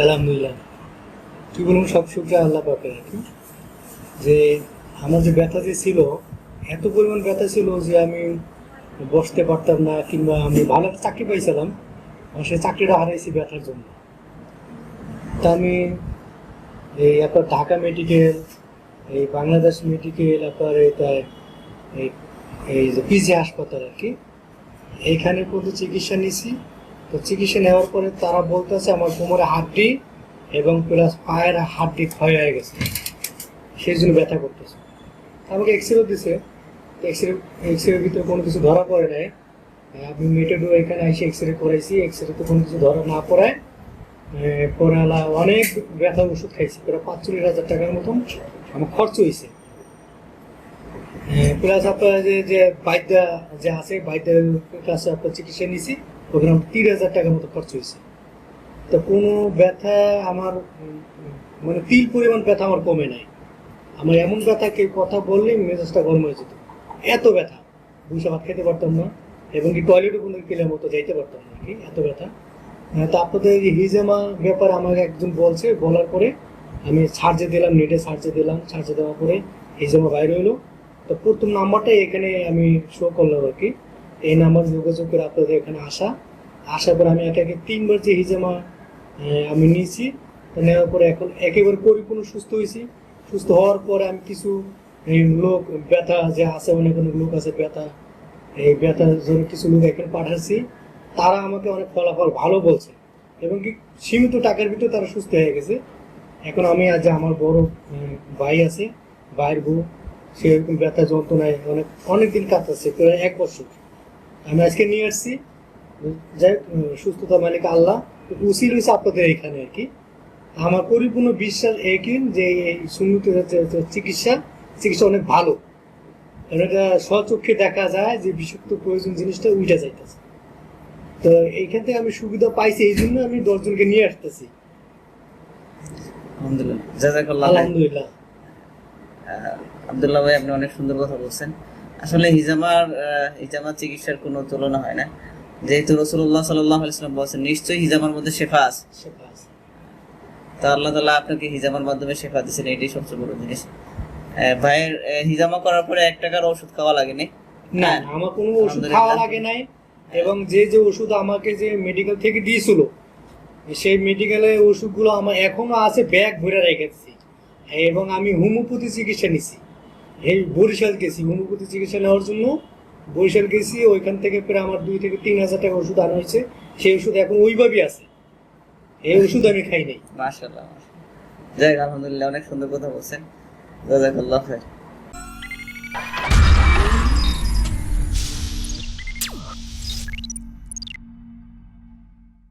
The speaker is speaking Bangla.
আলহামদুলিল্লাহ কি বলুন সব সুখটা আল্লাহ পাকের আর কি? যে আমার যে ব্যথা যে ছিল, এত পরিমাণ ব্যথা ছিল যে আমি বসতে পারতাম না, কিংবা আমি ভালো একটা চাকরি পাইছিলাম, আর সেই চাকরিটা হারাইছি ব্যথার জন্য। তা আমি এই আপনার ঢাকা মেডিকেল, এই বাংলাদেশ মেডিকেল, আপনার এটা এই এই যে পিজি হাসপাতাল আর কি, এইখানে পর্যন্ত চিকিৎসা নিছি। তো চিকিৎসা নেওয়ার পরে তারা বলতেছে আমার কোমরে হাড্ডি এবং প্লাস পায়ের হাড্ডি ক্ষয় হয়ে গেছে। সেই জন্য ব্যথা করতেছে। আমাকে এক্সরে দিছে। এক্সরে এক্সরের ভিতরে কোনো কিছু ধরা পড়ে নাই। আমি মেটেডো এখানে এসে এক্সরে করাইছি। এক্সরে তো কোনো কিছু ধরা না পড়ায় পড়ালা অনেক ব্যথা ওষুধ খাইছি। প্রায় পাঁচচল্লিশ হাজার টাকার মতন আমার খরচ হয়েছে প্লাস আপনার যে যে বাইদ্যা যে আছে বাইদ্যার কাছে আপনার চিকিৎসা নিছি। ওখানে তিন হাজার টাকার মতো খরচ হয়েছে। তো কোনো ব্যথা আমার মানে তিল পরিমাণ ব্যথা আমার কমে নাই। আমার এমন ব্যথা কেউ কথা বললেই মেজাজটা গরম হয়ে যেত। এত ব্যথা। বুঝে ভাত খেতে পারতাম না, এবং কি টয়লেটও কোনো কেলের মতো যাইতে পারতাম না কি, এত ব্যথা। তো আপনাদের হিজেমা ব্যাপার আমাকে একজন বলছে, বলার পরে আমি সার্জে দিলাম, নেটে সার্জে দিলাম, সার্জে দেওয়ার পরে হিজেমা বাইরে হলো তো প্রথম নাম্বারটা এখানে আমি শো করলাম আর কি। এই নাম্বার যোগাযোগ করে আপনাদের এখানে আসা। আসার পর আমি একে তিনবার যে হিজামা আমি নিয়েছি নেওয়ার পরে এখন একেবারে পরিপূর্ণ সুস্থ হয়েছি। সুস্থ হওয়ার পরে আমি কিছু লোক, ব্যথা যে আছে, অনেক অনেক লোক আছে ব্যথা এই ব্যথার জন্য কিছু লোক এখানে পাঠাচ্ছি। তারা আমাকে অনেক ফলাফল ভালো বলছে এবং কি সীমিত টাকার ভিতরে তারা সুস্থ হয়ে গেছে। এখন আমি আজ আমার বড় ভাই আছে, ভাইয়ের বউ, সে এরকম ব্যথা যন্ত্রণায় অনেক অনেক দিন কাটাচ্ছে, প্রায় এক বছর। আমি আজকে নিয়ে আসছি। যাই হোক, সুস্থতা মালিক আল্লাহ। উচিত রয়েছে আপনাদের এখানে আর কি। আমার পরিপূর্ণ বিশ্বাস একই যে এই সুন্নত চিকিৎসা চিকিৎসা অনেক ভালো। কারণ এটা স্বচক্ষে দেখা যায় যে বিষাক্ত প্রয়োজন জিনিসটা উঠে যাইতেছে। তো এইখান থেকে আমি সুবিধা পাইছি এই জন্য আমি দশজনকে নিয়ে আসতেছি। আলহামদুলিল্লাহ। আলহামদুলিল্লাহ। আব্দুল্লাহ ভাই আপনি অনেক সুন্দর কথা বলছেন। আসলে হিজামার হিজামার চিকিৎসার কোনো তুলনা হয় না। যেহেতু রসুল্লাহ সাল্লাম বলছেন নিশ্চয়ই হিজামার মধ্যে শেফা আছে। তা আল্লাহ তালা আপনাকে হিজামার মাধ্যমে শেফা এটাই সবচেয়ে বড় জিনিস। ভাইয়ের হিজামা করার পরে এক টাকার ওষুধ খাওয়া লাগেনি। না হ্যাঁ। আমার কোনো ওষুধ খাওয়া লাগে নাই। এবং যে যে ওষুধ আমাকে যে মেডিকেল থেকে দিয়েছিল সেই মেডিকেলের ওষুধগুলো আমার এখনও আছে ব্যাগ ভরে রেখেছি। এবং আমি হোমিওপ্যাথি চিকিৎসা নিছি। এই বরিশাল গেছি হোমিওপ্যাথি চিকিৎসা নেওয়ার জন্য। বরিশাল গেছি, ওইখান থেকে প্রায় আমার দুই থেকে তিন হাজার টাকা ওষুধ আনা হয়েছে। সেই ওষুধ এখন ওইভাবেই আছে। এই ওষুধ আমি খাই নাই। মাশাল্লাহ যাই আলহামদুলিল্লাহ, অনেক সুন্দর কথা বলছেন। জাজাকাল্লাহ খাইর।